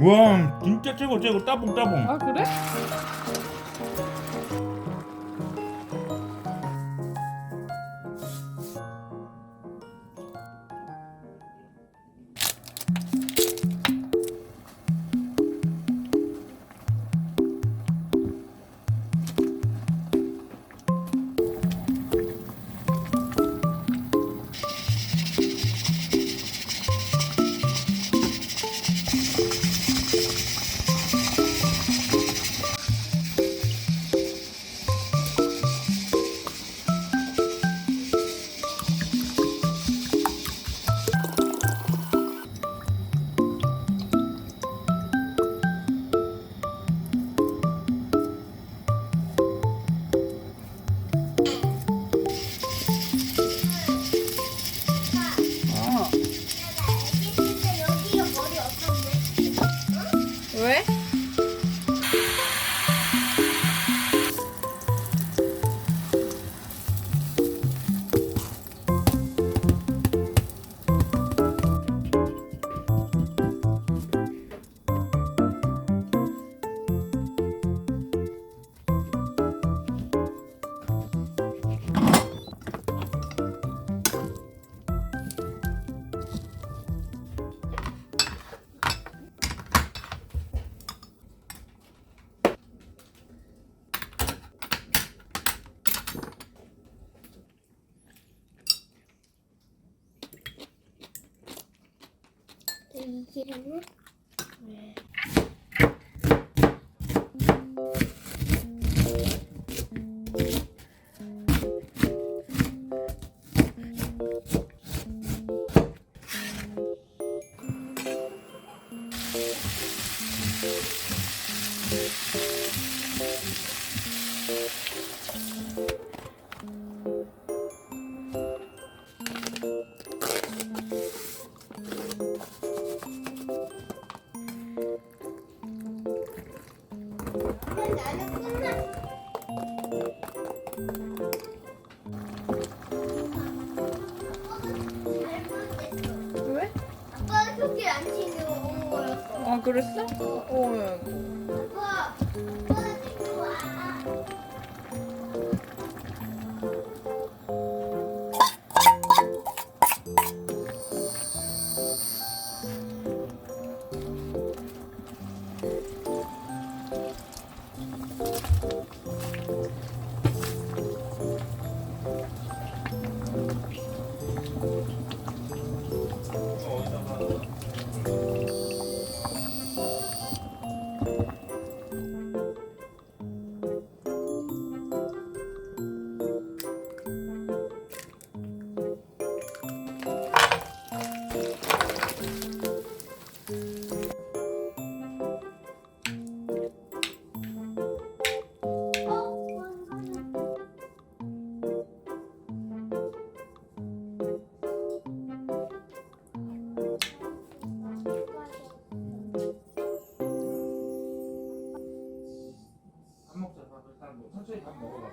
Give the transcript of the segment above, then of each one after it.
와 진짜 최고 최고 따봉 따봉 아 그래? 그랬어? 어. 어. 일단 뭐 천천히 밥 먹어봐.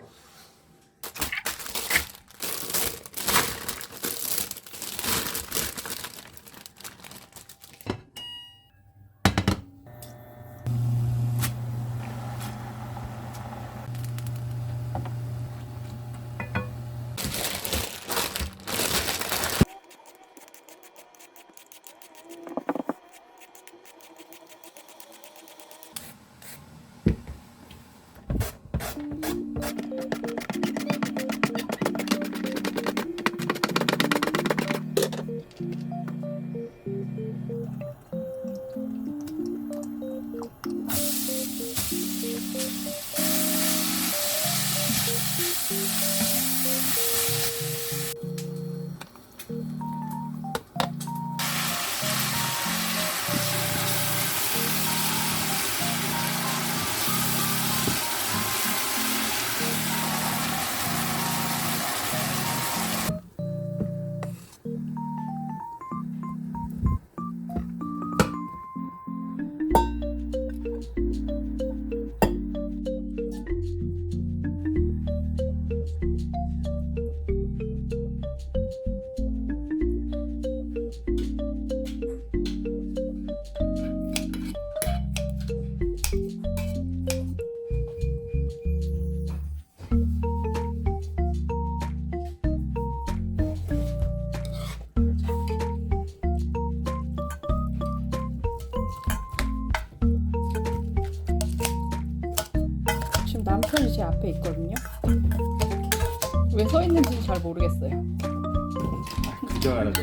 앞에 있거든요. 왜 서 있는지도 잘 모르겠어요. 그저 알아서.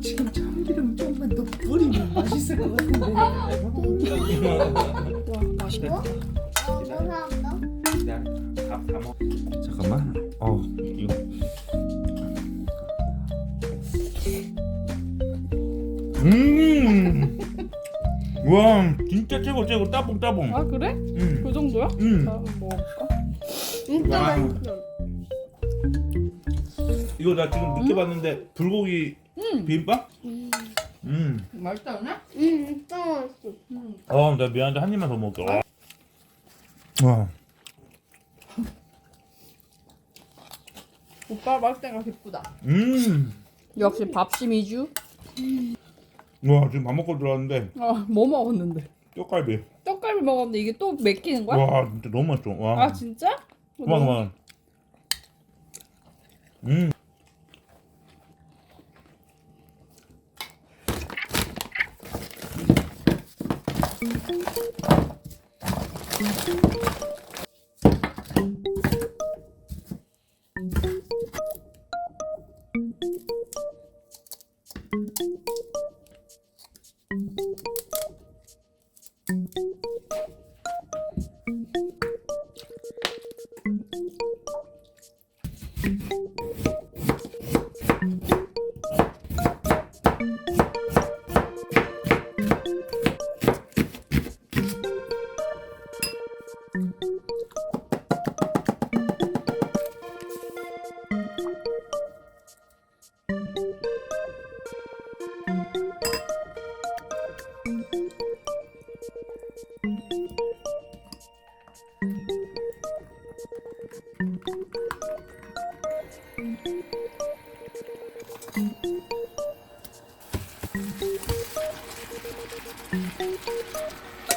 지금 참기름 조금만 더 뿌리면 맛있을 것 같은데. 와 맛있겠다. 어, 뭐? 밥다 먹. 잠깐만. 어 이거. 음. 와 진짜 최고 최고 따봉 따봉. 아 그래? 음. 그 정도야? 음. 자 먹어볼까? 진짜 와. 맛있어. 이거 나 지금 늦게 봤는데 불고기 음. 비빔밥? 음, 음. 맛있다 그냥? 음, 진짜 맛있어. 어, 나 미안한데 한 입만 더 먹을게. 와. 와. 오빠 맛있다가 기쁘다. 음. 역시 밥심 위주. 와 지금 밥 먹고 들어왔는데 아, 뭐 먹었는데? 떡갈비. 떡갈비 먹었는데 이게 또 맥히는 거야? 와 진짜 너무 맛있어. 와. 아 진짜? 그만 그만. 음. Thank you.